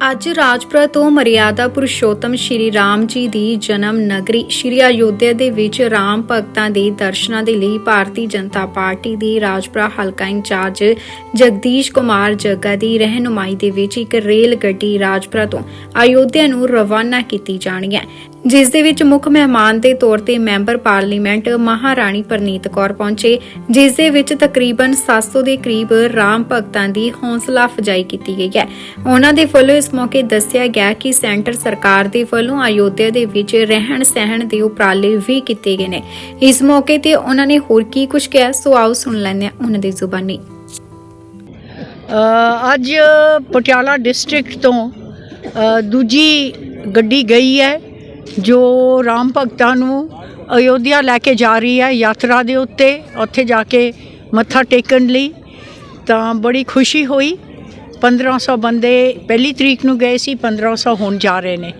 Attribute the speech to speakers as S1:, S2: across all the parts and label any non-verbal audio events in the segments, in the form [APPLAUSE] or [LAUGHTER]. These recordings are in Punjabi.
S1: ਅੱਜ ਰਾਜਪੁਰਾ ਤੋਂ ਮਰਿਆਦਾ ਪੁਰਸ਼ੋਤਮ ਸ਼੍ਰੀ ਰਾਮ ਜੀ ਦੀ ਜਨਮ ਨਗਰੀ ਸ਼੍ਰੀ ਅਯੋਧਿਆ ਦੇ ਵਿੱਚ ਰਾਮ ਭਗਤਾਂ ਦੇ ਦਰਸ਼ਨਾਂ ਦੇ ਲਈ ਭਾਰਤੀ ਜਨਤਾ ਪਾਰਟੀ ਦੀ ਰਾਜਪੁਰਾ ਹਲਕਾ ਇੰਚਾਰਜ ਜਗਦੀਸ਼ ਕੁਮਾਰ ਜੱਗਾ ਦੀ ਰਹਿਨੁਮਾਈ ਦੇ ਵਿੱਚ ਇੱਕ ਰੇਲ ਗੱਡੀ ਰਾਜਪੁਰਾ ਤੋਂ ਅਯੋਧਿਆ ਨੂੰ ਰਵਾਨਾ ਕੀਤੀ ਜਾਣੀ ਹੈ। ਜਿਸ ਦੇ ਵਿੱਚ ਮੁੱਖ ਮਹਿਮਾਨ ਦੇ ਤੌਰ ਤੇ ਮੈਂਬਰ ਪਾਰਲੀਮੈਂਟ ਮਹਾਰਾਣੀ ਪ੍ਰਨੀਤ ਕੌਰ ਪਹੁੰਚੇ ਜਿਸ ਦੇ ਵਿੱਚ ਤਕਰੀਬਨ 700 ਦੇ ਕਰੀਬ ਰਾਮ ਭਗਤਾਂ ਦੀ ਹੌਸਲਾ ਅਫਜ਼ਾਈ ਕੀਤੀ ਗਈ ਹੈ। ਉਹਨਾਂ ਦੇ ਵੱਲੋਂ ਇਸ ਮੌਕੇ ਦੱਸਿਆ ਗਿਆ ਕਿ ਸੈਂਟਰ ਸਰਕਾਰ ਦੇ ਵੱਲੋਂ ਅਯੋਧਿਆ ਦੇ ਵਿੱਚ ਰਹਿਣ ਸਹਿਣ ਦੇ ਉਪਰਾਲੇ ਵੀ ਕੀਤੇ ਗਏ ਨੇ। ਇਸ ਮੌਕੇ ਤੇ ਉਹਨਾਂ ਨੇ ਹੋਰ ਕੀ ਕੁਝ ਕਿਹਾ, ਸੋ ਆਓ ਸੁਣ ਲੈਂਦੇ ਹਾਂ ਉਹਨਾਂ ਦੀ ਜ਼ੁਬਾਨੀ।
S2: ਅੱਜ ਪਟਿਆਲਾ ਡਿਸਟ੍ਰਿਕਟ ਤੋਂ ਦੂਜੀ ਗੱਡੀ ਗਈ ਹੈ। ਜੋ ਰਾਮ ਭਗਤਾਂ ਨੂੰ ਅਯੋਧਿਆ ਲੈ ਕੇ ਜਾ ਰਹੀ ਹੈ ਯਾਤਰਾ ਦੇ ਉੱਤੇ, ਉੱਥੇ ਜਾ ਕੇ ਮੱਥਾ ਟੇਕਣ ਲਈ, ਤਾਂ ਬੜੀ ਖੁਸ਼ੀ ਹੋਈ। 1500 ਬੰਦੇ ਪਹਿਲੀ ਤਰੀਕ ਨੂੰ ਗਏ ਸੀ 1500 ਹੁਣ ਜਾ ਰਹੇ ਨੇ।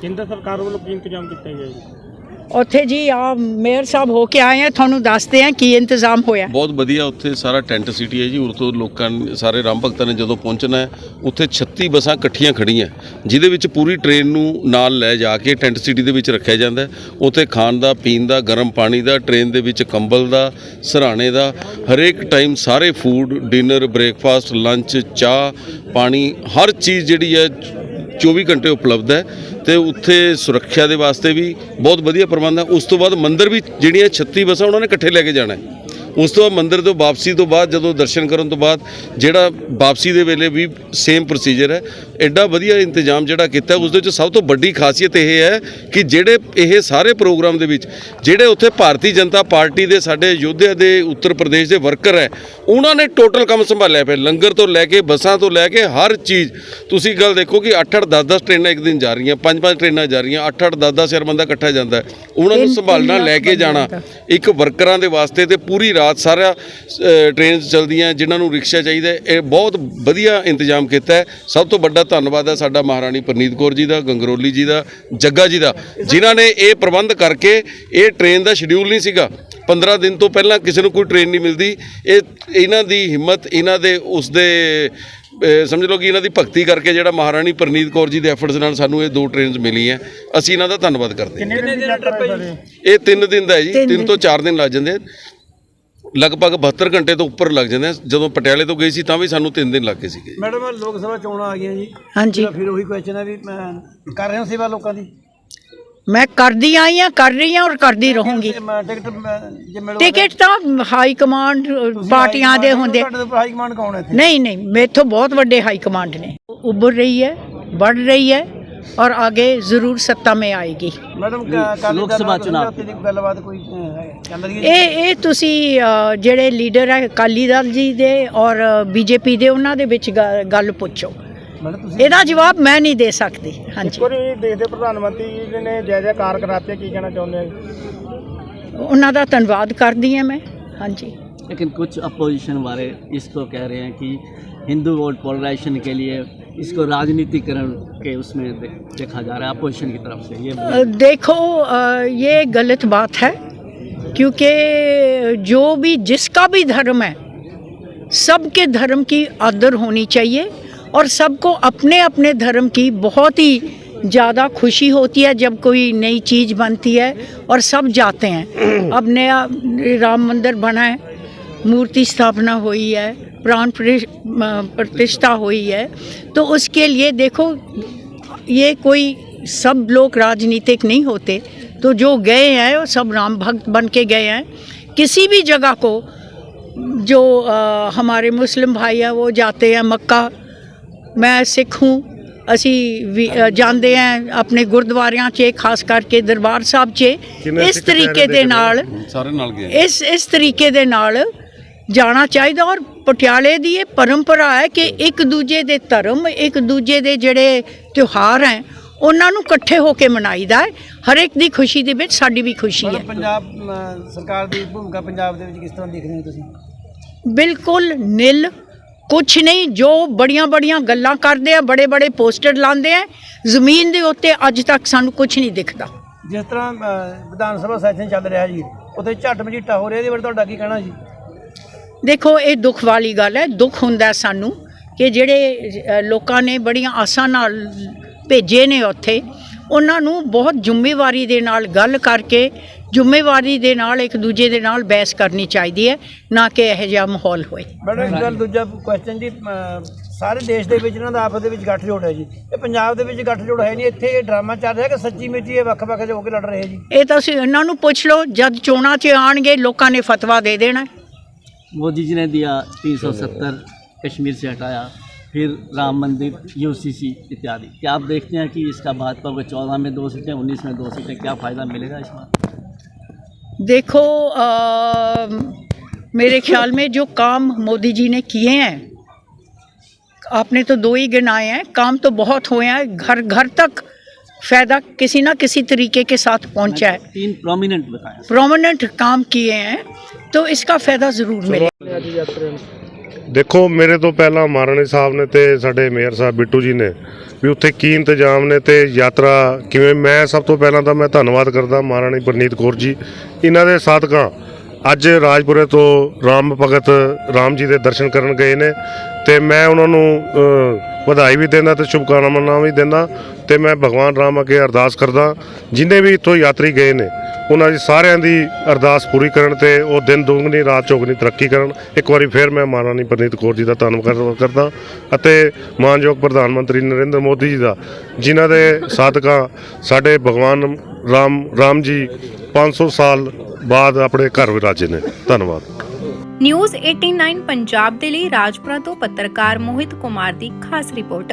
S3: ਕੇਂਦਰ ਸਰਕਾਰ ਵੱਲੋਂ ਕੀ ਇੰਤਜ਼ਾਮ ਕੀਤੇ ਗਏ ਜੀ?
S2: ਉੱਥੇ ਜੀ ਆ ਮੇਅਰ ਸਾਹਿਬ ਹੋ ਕੇ ਆਏ ਆ, ਤੁਹਾਨੂੰ ਦੱਸਦੇ ਆ ਕੀ ਇੰਤਜ਼ਾਮ ਹੋਇਆ।
S4: ਬਹੁਤ ਵਧੀਆ ਉੱਥੇ ਸਾਰਾ ਟੈਂਟ ਸਿਟੀ ਹੈ ਜੀ ਉਰ ਤੋਂ ਲੋਕਾਂ ਨੇ, ਸਾਰੇ ਰਾਮ ਭਗਤਾਂ ਨੇ ਜਦੋਂ ਪਹੁੰਚਣਾ ਹੈ, ਉੱਥੇ 36 ਬੱਸਾਂ ਇਕੱਠੀਆਂ ਖੜੀਆਂ ਜਿਹਦੇ ਵਿੱਚ ਪੂਰੀ ਟ੍ਰੇਨ ਨੂੰ ਨਾਲ ਲੈ ਜਾ ਕੇ ਟੈਂਟ ਸਿਟੀ ਦੇ ਵਿੱਚ ਰੱਖਿਆ ਜਾਂਦਾ ਹੈ। ਉੱਥੇ ਖਾਣ ਦਾ, ਪੀਣ ਦਾ, ਗਰਮ ਪਾਣੀ ਦਾ, ਟ੍ਰੇਨ ਦੇ ਵਿੱਚ ਕੰਬਲ ਦਾ, ਸਰਾਣੇ ਦਾ, ਹਰੇਕ ਟਾਈਮ ਸਾਰੇ ਫੂਡ, ਡਿਨਰ, ਬ੍ਰੇਕਫਾਸਟ, ਲੰਚ, ਚਾਹ, ਪਾਣੀ, ਹਰ ਚੀਜ਼ ਜਿਹੜੀ ਹੈ 24 ਘੰਟੇ ਉਪਲਬਧ ਹੈ। ਤੇ ਉੱਥੇ ਸੁਰੱਖਿਆ ਦੇ ਵਾਸਤੇ ਵੀ ਬਹੁਤ ਵਧੀਆ ਪ੍ਰਬੰਧ ਹੈ। ਉਸ ਤੋਂ ਬਾਅਦ ਮੰਦਿਰ ਵੀ ਜਿਹੜੀਆਂ 36 ਬੱਸਾਂ ਉਹਨਾਂ ਨੇ ਇਕੱਠੇ ਲੈ ਕੇ ਜਾਣਾ ਉਸ ਤੋਂ ਬਾਅਦ ਮੰਦਿਰ ਤੋਂ ਵਾਪਸੀ ਤੋਂ ਬਾਅਦ ਜਦੋਂ ਦਰਸ਼ਨ ਕਰਨ ਤੋਂ ਬਾਅਦ ਜਿਹੜਾ ਵਾਪਸੀ ਦੇ ਵੇਲੇ ਵੀ ਸੇਮ ਪ੍ਰੋਸੀਜਰ ਹੈ। ਐਡਾ ਵਧੀਆ ਇੰਤਜ਼ਾਮ ਜਿਹੜਾ ਕੀਤਾ ਉਸ ਦੇ ਵਿੱਚ ਸਭ ਤੋਂ ਵੱਡੀ ਖਾਸੀਅਤ ਇਹ ਹੈ ਕਿ ਜਿਹੜੇ ਇਹ ਸਾਰੇ ਪ੍ਰੋਗਰਾਮ ਦੇ ਵਿੱਚ ਜਿਹੜੇ ਉੱਥੇ ਭਾਰਤੀ ਜਨਤਾ ਪਾਰਟੀ ਦੇ ਸਾਡੇ ਯੋਧਿਆ ਦੇ ਉੱਤਰ ਪ੍ਰਦੇਸ਼ ਦੇ ਵਰਕਰ ਹੈ, ਉਹਨਾਂ ਨੇ ਟੋਟਲ ਕੰਮ ਸੰਭਾਲਿਆ ਪਿਆ। ਲੰਗਰ ਤੋਂ ਲੈ ਕੇ ਬੱਸਾਂ ਤੋਂ ਲੈ ਕੇ ਹਰ ਚੀਜ਼। ਤੁਸੀਂ ਗੱਲ ਦੇਖੋ ਕਿ 8-8 10-10 ਟ੍ਰੇਨਾਂ ਇੱਕ ਦਿਨ ਜਾ ਰਹੀਆਂ 5-5 ਟ੍ਰੇਨਾਂ ਜਾ ਰਹੀਆਂ 8-8 10-10 ਹਜ਼ਾਰ ਬੰਦਾ ਇਕੱਠਾ ਜਾਂਦਾ। ਉਹਨਾਂ ਨੂੰ ਸੰਭਾਲਣਾ ਲੈ ਕੇ ਜਾਣਾ। ਇੱਕ ਵਰਕਰਾਂ ਦੇ ਵਾਸਤੇ ਤੇ ਪੂਰੀ ਰਾਤ ਸਾਰਾ ਟ੍ਰੇਨ ਚੱਲਦੀਆਂ ਜਿਨ੍ਹਾਂ ਨੂੰ ਰਿਕਸ਼ਾ ਚਾਹੀਦਾ ਇਹ ਬਹੁਤ ਵਧੀਆ ਇੰਤਜ਼ਾਮ ਕੀਤਾ ਹੈ। ਸਭ ਤੋਂ ਵੱਡਾ ਧੰਨਵਾਦ ਹੈ ਸਾਡਾ ਮਹਾਰਾਣੀ ਪ੍ਰਨੀਤ ਕੌਰ ਜੀ ਦਾ ਗੰਗਰੋਲੀ ਜੀ ਦਾ ਜੱਗਾ ਜੀ ਦਾ ਜਿਨ੍ਹਾਂ ਨੇ ਇਹ ਪ੍ਰਬੰਧ ਕਰਕੇ ਇਹ ਟ੍ਰੇਨ ਦਾ ਸ਼ਡਿਊਲ ਨਹੀਂ ਸੀਗਾ। 15 ਦਿਨ ਤੋਂ ਪਹਿਲਾਂ ਕਿਸੇ ਨੂੰ ਕੋਈ ਟ੍ਰੇਨ ਨਹੀਂ ਮਿਲਦੀ। ਇਹ ਇਹਨਾਂ ਦੀ ਹਿੰਮਤ ਇਹਨਾਂ ਦੇ ਉਸ ਦੇ ਸਮਝ ਲਓ ਕਿ ਇਹਨਾਂ ਦੀ ਭਗਤੀ ਕਰਕੇ ਜਿਹੜਾ ਮਹਾਰਾਣੀ ਪ੍ਰਨੀਤ ਕੌਰ ਜੀ ਦੇ ਐਫਰਟਸ ਨਾਲ ਸਾਨੂੰ ਇਹ ਦੋ ਟ੍ਰੇਨਸ ਮਿਲੀਆਂ। ਅਸੀਂ ਇਹਨਾਂ ਦਾ ਧੰਨਵਾਦ ਕਰਦੇ ਹਾਂ।
S3: ਕਿੰਨੇ ਦਿਨ ਟ੍ਰਿਪ ਹੈ ਜੀ
S4: ਇਹ 3 ਦਿਨ ਦਾ ਹੈ ਜੀ।
S2: ਤਿੰਨ
S4: 3 ਤੋਂ 4 ਦਿਨ ਲੱਗ ਜਾਂਦੇ। ਲਗਭਗ 72 ਘੰਟੇ ਤੋਂ ਉੱਪਰ ਲੱਗ ਜਾਂਦੇ ਜਦੋਂ ਪਟਿਆਲੇ ਤੋਂ ਗਈ ਸੀ ਤਾਂ ਵੀ ਸਾਨੂੰ 3 ਦਿਨ ਲੱਗ ਗਏ ਸੀਗੇ। ਜੀ।
S3: ਮੈਡਮ ਲੋਕ ਸਭਾ ਚੋਣਾਂ ਆ ਗਈਆਂ ਜੀ।
S2: ਹਾਂਜੀ।
S3: ਫਿਰ ਉਹੀ ਕੁਐਸਚਨ ਹੈ ਵੀ ਮੈਂ ਕਰ ਰਹੇ ਹਾਂ ਸੇਵਾ ਲੋਕਾਂ ਦੀ?
S2: ਮੈਂ ਕਰਦੀ ਆਈ ਆ ਕਰ ਰਹੀ ਆ ਔਰ ਕਰਦੀ ਰਹੂੰਗੀ।
S3: ਟਿਕਟ
S2: ਤਾਂ ਹਾਈ ਕਮਾਂਡ ਪਾਰਟੀਆਂ ਦੇ ਹੁੰਦੇ। ਨਹੀਂ ਨਹੀਂ ਮੇਥੋਂ ਬਹੁਤ ਵੱਡੇ ਹਾਈ ਕਮਾਂਡ ਨੇ। ਉੱਭਰ ਰਹੀ ਹੈ ਵੱਧ ਰਹੀ ਹੈ ਔਰ ਅੱਗੇ ਜ਼ਰੂਰ ਸੱਤਾ ਮੇ ਆਏਗੀ।
S3: ਮੈਡਮ ਲੋਕ ਸਭਾ ਚੁਣਾਵ। ਦੀ ਗੱਲਬਾਤ ਕੋਈ ਹੈ
S2: ਇਹ ਇਹ ਤੁਸੀਂ ਜਿਹੜੇ ਲੀਡਰ ਹੈ ਅਕਾਲੀ ਦਲ ਜੀ ਦੇ ਔਰ ਬੀਜੇਪੀ ਦੇ ਉਹਨਾਂ ਦੇ ਵਿੱਚ ਗੱਲ ਪੁੱਛੋ।
S3: ਮੈਡਮ ਤੁਸੀਂ
S2: ਇਹਦਾ ਜਵਾਬ ਮੈਂ ਨਹੀਂ ਦੇ ਸਕਦੀ ਹਾਂਜੀ
S3: ਕੋਈ ਦੇਸ਼ ਦੇ ਪ੍ਰਧਾਨ ਮੰਤਰੀ ਜੀ ਨੇ ਜੈ ਜੈਕਾਰ ਕਰਾਤੇ ਕੀ ਕਹਿਣਾ ਚਾਹੁੰਦੇ ਆ
S2: ਉਹਨਾਂ ਦਾ ਧੰਨਵਾਦ ਕਰਦੀ ਹਾਂ ਮੈਂ ਹਾਂਜੀ
S5: लेकिन कुछ अपोजिशन वाले इसको कह रहे हैं कि हिंदू वोट पोलराइजेशन के लिए इसको राजनीतिकरण के उसमें दे, देखा जा रहा है अपोजिशन की तरफ से ये
S2: अ, देखो अ, ये गलत बात है क्योंकि जो भी जिसका भी धर्म है सबके धर्म की आदर होनी चाहिए और सबको अपने अपने धर्म की बहुत ही ज़्यादा खुशी होती है जब कोई नई चीज़ बनती है और सब जाते हैं। [CLEARS THROAT] अब नया राम मंदिर बना है मूर्ति स्थापना हुई है प्राण प्रतिष्ठा हुई है। तो उसके लिए देखो ये कोई सब लोग राजनीतिक नहीं होते। तो जो गए हैं वो सब राम भक्त बन के गए हैं किसी भी जगह को जो अ, हमारे मुस्लिम भाई हैं वो जाते हैं मक्का ਮੈਂ ਸਿੱਖ ਹੂੰ। ਅਸੀਂ ਜਾਂਦੇ ਹਾਂ ਆਪਣੇ ਗੁਰਦੁਆਰਿਆਂ 'ਚ ਖਾਸ ਕਰਕੇ ਦਰਬਾਰ ਸਾਹਿਬ 'ਚ। ਇਸ ਤਰੀਕੇ ਦੇ ਨਾਲ
S4: ਸਾਰੇ ਨਾਲ ਗਏ।
S2: ਇਸ ਇਸ ਤਰੀਕੇ ਦੇ ਨਾਲ ਜਾਣਾ ਚਾਹੀਦਾ ਔਰ ਪਟਿਆਲੇ ਦੀ ਇਹ ਪਰੰਪਰਾ ਹੈ ਕਿ ਇੱਕ ਦੂਜੇ ਦੇ ਧਰਮ ਇੱਕ ਦੂਜੇ ਦੇ ਜਿਹੜੇ ਤਿਉਹਾਰ ਹੈ ਉਹਨਾਂ ਨੂੰ ਇਕੱਠੇ ਹੋ ਕੇ ਮਨਾਈਦਾ ਹੈ। ਹਰ ਇੱਕ ਦੀ ਖੁਸ਼ੀ ਦੇ ਵਿੱਚ ਸਾਡੀ ਵੀ ਖੁਸ਼ੀ ਹੈ।
S3: ਪੰਜਾਬ ਸਰਕਾਰ ਦੀ ਭੂਮਿਕਾ ਪੰਜਾਬ ਦੇ ਵਿੱਚ ਕਿਸ ਤਰ੍ਹਾਂ ਦੇਖ ਰਹੇ ਹੋ ਤੁਸੀਂ?
S2: ਬਿਲਕੁਲ ਨਿਲ ਕੁਛ ਨਹੀਂ ਜੋ ਬੜੀਆਂ ਬੜੀਆਂ ਗੱਲਾਂ ਕਰਦੇ ਆ ਬੜੇ ਬੜੇ ਪੋਸਟਰ ਲਾਉਂਦੇ ਆ ਜ਼ਮੀਨ ਦੇ ਉੱਤੇ ਅੱਜ ਤੱਕ ਸਾਨੂੰ ਕੁਝ ਨਹੀਂ ਦਿਖਦਾ।
S3: ਜਿਸ ਤਰ੍ਹਾਂ ਵਿਧਾਨ ਸਭਾ ਸੈਸ਼ਨ ਚੱਲ ਰਿਹਾ ਜੀ ਉੱਥੇ ਝੱਟ ਮਝੀਟਾ ਹੋ ਰਿਹਾ ਇਹਦੇ ਬਾਰੇ ਤੁਹਾਡਾ ਕੀ ਕਹਿਣਾ ਜੀ?
S2: ਦੇਖੋ ਇਹ ਦੁੱਖ ਵਾਲੀ ਗੱਲ ਹੈ ਦੁੱਖ ਹੁੰਦਾ ਸਾਨੂੰ ਕਿ ਜਿਹੜੇ ਅ, ਲੋਕਾਂ ਨੇ ਬੜੀਆਂ ਆਸਾਂ ਨਾਲ ਭੇਜੇ ਨੇ ਉੱਥੇ ਉਹਨਾਂ ਨੂੰ ਬਹੁਤ ਜ਼ਿੰਮੇਵਾਰੀ ਦੇ ਨਾਲ ਗੱਲ ਕਰਕੇ ਜ਼ਿੰਮੇਵਾਰੀ ਦੇ ਨਾਲ ਇੱਕ ਦੂਜੇ ਦੇ ਨਾਲ ਬਹਿਸ ਕਰਨੀ ਚਾਹੀਦੀ ਹੈ ਨਾ ਕਿ ਇਹੋ ਜਿਹਾ ਮਾਹੌਲ ਹੋਏ
S3: ਮੈਡਮ ਇੱਕ ਗੱਲ ਦੂਜਾ ਕੁਐਸਚਨ ਜੀ ਅਮ, ਸਾਰੇ ਦੇਸ਼ ਦੇ ਵਿੱਚ ਇਹਨਾਂ ਦਾ ਆਪਸ ਦੇ ਵਿੱਚ ਗੱਠਜੋੜ ਹੈ ਜੀ ਇਹ ਪੰਜਾਬ ਦੇ ਵਿੱਚ ਗੱਠਜੋੜ ਹੈ ਨਹੀਂ ਇੱਥੇ ਇਹ ਡਰਾਮਾ ਚੱਲ ਰਿਹਾ ਕਿ ਸੱਚੀ ਮਿੱਚੀ ਇਹ ਵੱਖ-ਵੱਖ ਹੋ ਕੇ ਲੜ ਰਹੇ ਜੀ
S2: ਇਹ ਤਾਂ ਤੁਸੀਂ ਇਹਨਾਂ ਨੂੰ ਪੁੱਛ ਲਓ ਜਦ ਚੋਣਾਂ 'ਚ ਆਣਗੇ ਲੋਕਾਂ ਨੇ ਫਤਵਾ ਦੇ ਦੇਣਾ ਹੈ।
S5: मोदी जी ने दिया 370 कश्मीर से हटाया फिर राम मंदिर यूसीसी इत्यादि क्या आप देखते हैं कि इसका भाजपा को चौदह में दो सीटें उन्नीस में दो सीटें क्या फ़ायदा मिलेगा इसमें
S2: देखो आ, मेरे ख्याल में जो काम मोदी जी ने किए हैं आपने तो दो ही गिनाए हैं काम तो बहुत हुए हैं घर घर तक फ़ायदा किसी ना किसी तरीके के साथ पहुँचा है।
S5: तीन प्रोमिनेंट बताया।
S2: प्रोमिनेंट काम किए हैं तो इसका फ़ायदा ज़रूर मिलेगा।
S6: ਦੇਖੋ, ਮੇਰੇ ਤੋਂ ਪਹਿਲਾਂ ਮਹਾਰਾਣੀ ਸਾਹਿਬ ਨੇ ਤੇ ਸਾਡੇ ਮੇਅਰ ਸਾਹਿਬ ਬਿੱਟੂ ਜੀ ਨੇ ਵੀ ਉੱਥੇ ਕੀ ਇੰਤਜ਼ਾਮ ਨੇ ਤੇ ਯਾਤਰਾ ਕਿਵੇਂ? ਮੈਂ ਸਭ ਤੋਂ ਪਹਿਲਾਂ ਤਾਂ ਮੈਂ ਧੰਨਵਾਦ ਕਰਦਾ ਮਹਾਰਾਣੀ ਪ੍ਰਨੀਤ ਕੌਰ ਜੀ, ਇਹਨਾਂ ਦੇ ਸਾਧਕਾਂ। ਅੱਜ ਰਾਜਪੁਰੇ ਤੋਂ ਰਾਮ ਭਗਤ ਰਾਮ ਜੀ ਦੇ ਦਰਸ਼ਨ ਕਰਨ ਗਏ ਨੇ ਤੇ ਮੈਂ ਉਹਨਾਂ ਨੂੰ ਵਧਾਈ ਵੀ ਦਿੰਦਾ ਤੇ ਸ਼ੁਭਕਾਮਨਾਵਾਂ ਵੀ ਦਿੰਦਾ ਤੇ ਮੈਂ ਭਗਵਾਨ ਰਾਮ ਅੱਗੇ ਅਰਦਾਸ ਕਰਦਾ, ਜਿੰਨੇ ਵੀ ਇੱਥੋਂ ਯਾਤਰੀ ਗਏ ਨੇ। ਉਹਨਾਂ ਦੀ ਸਾਰਿਆਂ ਦੀ ਅਰਦਾਸ ਪੂਰੀ ਕਰਨ ਤੇ ਉਹ ਦਿਨ ਦੁਗਣੀ, ਰਾਤ ਚੌਗਣੀ ਤਰੱਕੀ ਕਰਨ। ਇੱਕ ਵਾਰੀ ਫਿਰ ਮੈਂ ਮਹਾਰਾਣੀ ਪ੍ਰਨੀਤ ਕੌਰ ਜੀ ਦਾ ਧੰਨਵਾਦ ਕਰਦਾ ਅਤੇ ਮਾਨਯੋਗ ਪ੍ਰਧਾਨ ਮੰਤਰੀ ਨਰਿੰਦਰ ਮੋਦੀ ਜੀ ਦਾ, ਜਿਨ੍ਹਾਂ ਦੇ ਸਾਧਕਾਂ ਸਾਡੇ ਭਗਵਾਨ ਰਾਮ ਰਾਮ ਜੀ 500 ਸਾਲ ਬਾਅਦ ਆਪਣੇ ਘਰ ਵਿਰਾਜੇ ਨੇ। ਧੰਨਵਾਦ।
S1: ਨਿਊਜ਼ 89 ਪੰਜਾਬ ਦੇ ਲਈ ਰਾਜਪੁਰਾ ਤੋਂ ਪੱਤਰਕਾਰ ਮੋਹਿਤ ਕੁਮਾਰ ਦੀ ਖਾਸ ਰਿਪੋਰਟ।